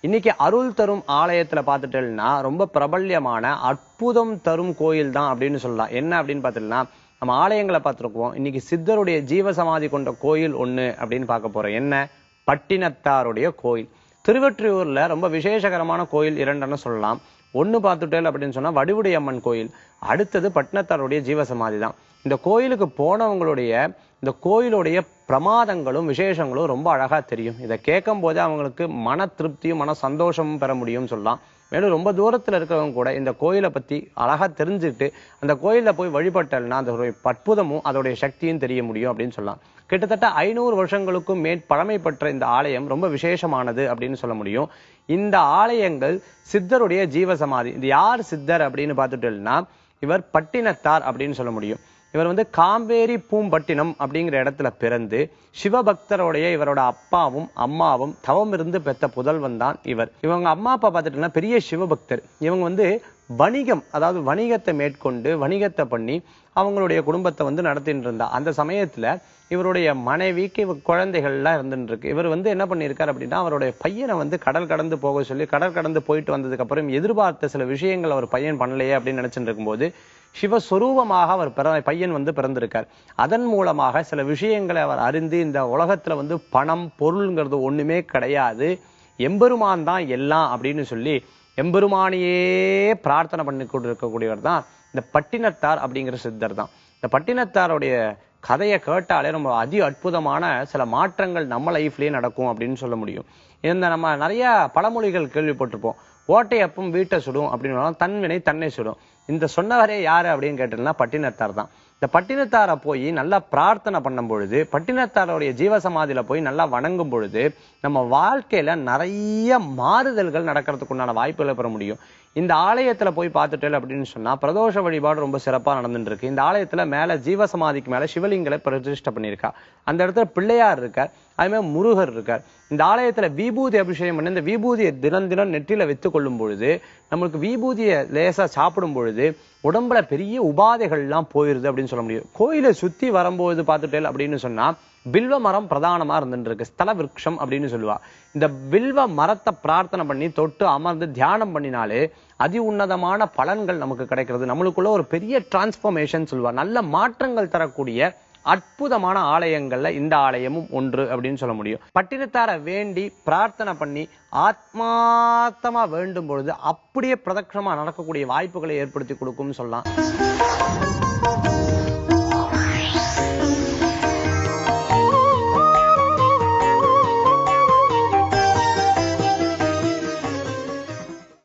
இன்னைக்கு அருள் தரும் ஆலயத்துல பார்த்துட்டேன்னா ரொம்ப பிரபல்யமான அற்புதம் தரும் கோயில் தான் அப்படின்னு சொல்லலாம். என்ன அப்படின்னு பார்த்துட்டோம்னா நம்ம ஆலயங்களை பார்த்துருக்குவோம் இன்னைக்கு சித்தருடைய ஜீவசமாதி கொண்ட கோயில் ஒண்ணு அப்படின்னு பார்க்க போறோம். என்ன? பட்டினத்தாருடைய கோயில். திருவற்றியூர்ல ரொம்ப விசேஷகரமான கோயில் இரண்டுன்னு சொல்லலாம். ஒண்ணு பார்த்துட்டேல் அப்படின்னு சொன்னா வடிவுடையம்மன் கோயில். அடுத்தது பட்டினத்தாருடைய ஜீவசமாதி தான் இந்த கோயிலுக்கு போனவங்களுடைய இந்த கோயிலுடைய பிரமாதங்களும் விசேஷங்களும் ரொம்ப அழகா தெரியும். இதை கேட்கும் போதே அவங்களுக்கு மன திருப்தியும் மன சந்தோஷமும் பெற முடியும்னு சொல்லலாம். மேலும் ரொம்ப தூரத்தில் இருக்கிறவங்க கூட இந்த கோயிலை பற்றி அழகாக தெரிஞ்சுக்கிட்டு அந்த கோயிலில் போய் வழிபட்டல்னா அதோடைய அற்புதமும் அதோடைய சக்தியும் தெரிய முடியும் அப்படின்னு சொல்லலாம். கிட்டத்தட்ட ஐநூறு வருஷங்களுக்கும் மேற் பழமை பெற்ற இந்த ஆலயம் ரொம்ப விசேஷமானது அப்படின்னு சொல்ல முடியும். இந்த ஆலயங்கள் சித்தருடைய ஜீவசமாதி. இது யார் சித்தர் அப்படின்னு பார்த்துட்டோம்னா இவர் பட்டினத்தார் அப்படின்னு சொல்ல முடியும். இவர் வந்து காம்பேரி பூம்பட்டினம் அப்படிங்கிற இடத்துல பிறந்து சிவபக்தருடைய இவரோட அப்பாவும் அம்மாவும் தவம் இருந்து பெற்ற புதல்வன் தான் இவர். இவங்க அம்மா அப்பா பார்த்துட்டோம்னா பெரிய சிவபக்தர். இவங்க வந்து வணிகம் அதாவது வணிகத்தை மேற்கொண்டு வணிகத்தை பண்ணி அவங்களுடைய குடும்பத்தை வந்து நடத்திட்டு இருந்தா அந்த சமயத்துல இவருடைய மனைவிக்கு இவ குழந்தைகள்லாம் இருந்துட்டு இருக்கு இவர் வந்து என்ன பண்ணியிருக்காரு அப்படின்னா அவருடைய பையனை வந்து கடல் கடந்து போக சொல்லி கடல் கடந்து போயிட்டு வந்ததுக்கு அப்புறம் எதிர்பார்த்த சில விஷயங்கள் அவர் பையன் பண்ணலையே அப்படின்னு நினைச்சிட்டு இருக்கும்போது சிவஸ்வரூபமாக அவர் பிற பையன் வந்து பிறந்திருக்கார். அதன் மூலமாக சில விஷயங்களை அவர் அறிந்து இந்த உலகத்துல வந்து பணம் பொருளுங்கிறது ஒன்றுமே கிடையாது. எம்பெருமான் தான் எல்லாம் அப்படின்னு சொல்லி எம்பெருமானையே பிரார்த்தனை பண்ணி கொண்டு இருக்கக்கூடியவர் தான் இந்த பட்டினத்தார் அப்படிங்கிற சித்தர் தான். இந்த பட்டினத்தாருடைய கதையை கேட்டாலே ரொம்ப அதி அற்புதமான சில மாற்றங்கள் நம்ம லைஃப்லேயே நடக்கும் அப்படின்னு சொல்ல முடியும். இந்த நம்ம நிறைய பழமொழிகள் கேள்விப்பட்டிருப்போம். ஓட்டை அப்பம் வீட்டை சுடும் அப்படின்னு தன்வினை தன்னை சுடும். இந்த சொன்னவரே யார் அப்படின்னு கேட்டீங்கன்னா பட்டினத்தார் தான். இந்த பட்டினத்தாரை போய் நல்லா பிரார்த்தனை பண்ணும் பொழுது பட்டினத்தாருடைய ஜீவசமாதியில போய் நல்லா வணங்கும் பொழுது நம்ம வாழ்க்கையில நிறைய மாறுதல்கள் நடக்கிறதுக்கு உண்டான வாய்ப்புகளை பெற முடியும். இந்த ஆலயத்துல போய் பார்த்துட்டேன் அப்படின்னு சொன்னா பிரதோஷ வழிபாடு ரொம்ப சிறப்பா நடந்துட்டு இருக்கு இந்த ஆலயத்துல மேல ஜீவசமாதிக்கு மேல சிவலிங்களை பிரதிஷ்டை பண்ணியிருக்கா. அந்த இடத்துல பிள்ளையார் இருக்கார் அதுமாதிரி முருகர் இருக்கார். இந்த ஆலயத்துல விபூதி அபிஷேகம் பண்ணி இந்த விபூதியை தினம் தினம் நெற்றியில வைத்துக் கொள்ளும் பொழுது நம்மளுக்கு விபூதியை லேசா சாப்பிடும் பொழுது உடம்புல பெரிய உபாதைகள் எல்லாம் போயிருது அப்படின்னு சொல்ல முடியும். கோயிலை சுத்தி வரும்போது பார்த்துட்டே அப்படின்னு சொன்னா பில்வ மரம் பிரதானமா இருந்துட்டு இருக்கு ஸ்தல விருட்சம் அப்படின்னு சொல்லுவா. இந்த பில்வ மரத்தை பிரார்த்தனை பண்ணி தொட்டு அமர்ந்து தியானம் பண்ணினாலே அதி உன்னதமான பலன்கள் நமக்கு கிடைக்கிறது. நம்மளுக்குள்ள ஒரு பெரிய டிரான்ஸ்பர்மேஷன் சொல்லுவா. நல்ல மாற்றங்கள் தரக்கூடிய அற்புதமான ஆலயங்கள்ல இந்த ஆலயமும் ஒன்று அப்படின்னு சொல்ல முடியும். பட்டினத்தாரை வேண்டி பிரார்த்தனை பண்ணி ஆத்மார்த்தமாக வேண்டும் பொழுது அப்படியே பிரதட்சமா நடக்கக்கூடிய வாய்ப்புகளை ஏற்படுத்தி கொடுக்கும்னு சொல்லலாம்.